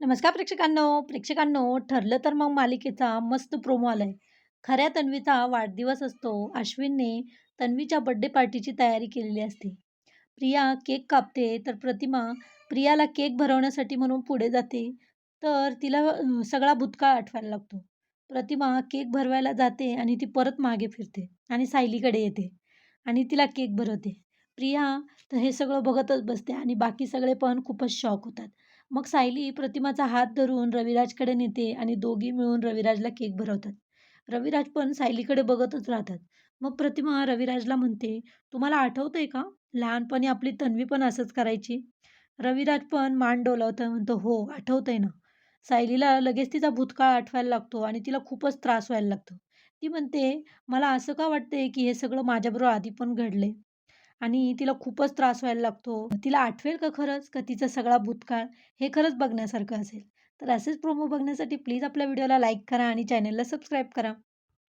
नमस्कार प्रेक्षकांनो. प्रेक्षकांनो ठरलं तर मग मालिकेचा मस्त प्रोमो आलाय. खऱ्या तन्वीचा वाढदिवस असतो. अश्विनने तन्वीच्या बड्डे पार्टीची तयारी केलेली असते. प्रिया केक कापते तर प्रतिमा प्रियाला केक भरवण्यासाठी म्हणून पुढे जाते. तर तिला सगळा भूतकाळ आठवायला लागतो. प्रतिमा केक भरवायला जाते आणि ती परत मागे फिरते आणि सायलीकडे येते आणि तिला केक भरवते. प्रिया तर हे सगळं बघतच बसते आणि बाकी सगळे पण खूपच शॉक होतात. मग सायली प्रतिमाचा हात धरून रविराजकडे नेते आणि दोघी मिळून रविराजला केक भरवतात. रविराज पण सायलीकडे बघतच राहतात. मग प्रतिमा रविराजला म्हणते तुम्हाला आठवतंय का? लहानपणी आपली तन्वी पण असंच करायची. रविराज पण मान डोलावतं म्हणतो हो आठवतंय ना. सायलीला लगेच तिचा भूतकाळ आठवायला लागतो आणि तिला खूपच त्रास व्हायला लागतो. ती म्हणते मला असं का वाटतंय की हे सगळं माझ्याबरोबर आधी पण घडले आणि तिला खूपच त्रास व्हायला लागतो. तिला आठवेल का खरंच का तिचा सगळा भूतकाळ? हे खरंच बघण्यासारखं असेल. तर असेच प्रोमो बघण्यासाठी प्लीज आपल्या व्हिडिओला लाईक करा आणि चॅनलला सबस्क्राईब करा.